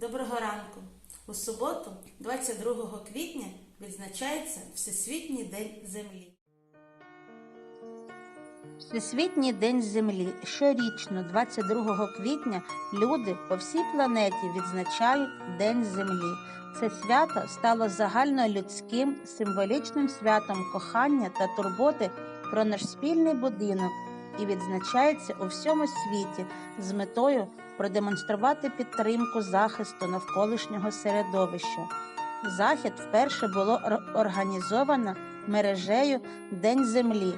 Доброго ранку! У суботу, 22 квітня, відзначається Всесвітній день Землі. Всесвітній день Землі щорічно, 22 квітня, люди по всій планеті відзначають День Землі. Це свято стало загальнолюдським символічним святом кохання та турботи про наш спільний будинок і відзначається у всьому світі з метою продемонструвати підтримку захисту навколишнього середовища. Захід вперше було організовано мережею День Землі.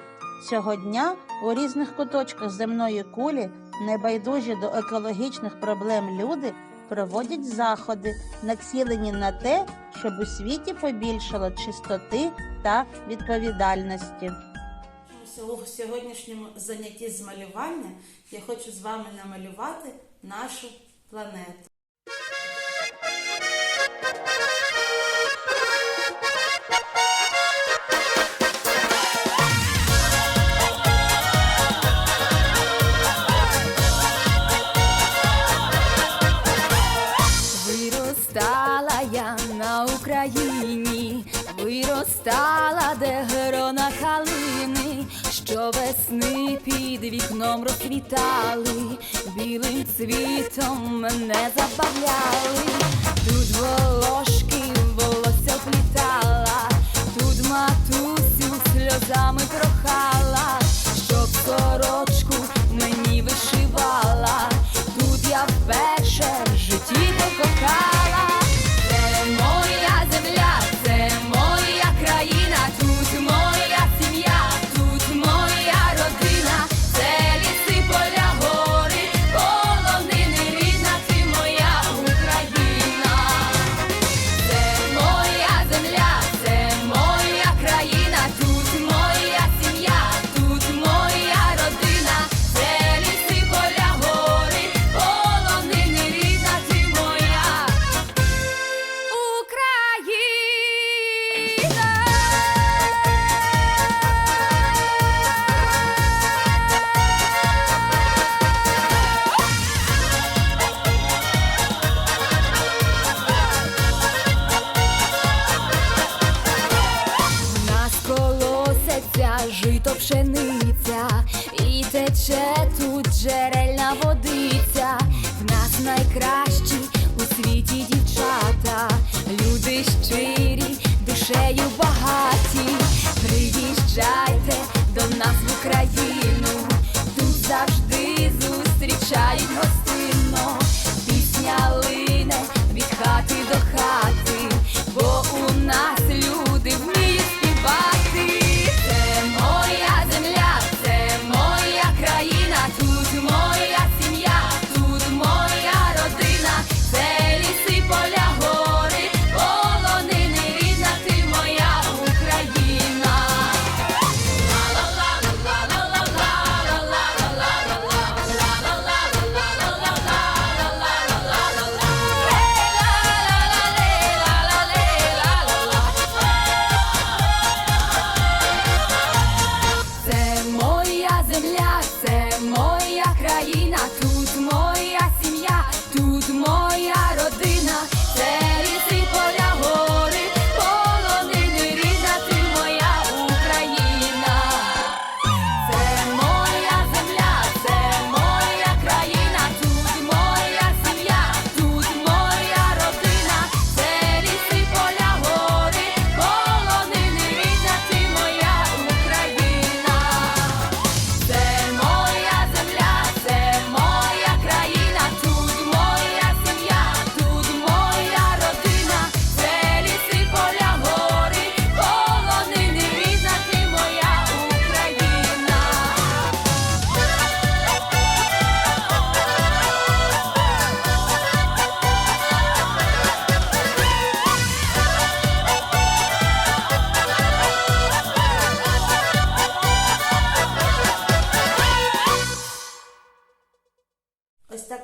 Цього дня у різних куточках земної кулі небайдужі до екологічних проблем люди проводять заходи, націлені на те, щоб у світі побільшало чистоти та відповідальності. У сьогоднішньому занятті з малювання я хочу з вами намалювати нашу планету. Виростала, де грона калини, що весни під вікном розквітали, білим цвітом мене забавляли, тут жито пшениця, і тече тут джерельна водиця. В нас найкращі у світі дівчата, люди щирі, душею багаті. Приїжджайте до нас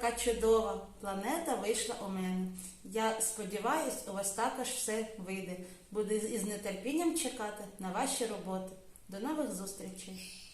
така чудова планета вийшла у мене. Я сподіваюся, у вас також все вийде. Буду із нетерпінням чекати на ваші роботи. До нових зустрічей!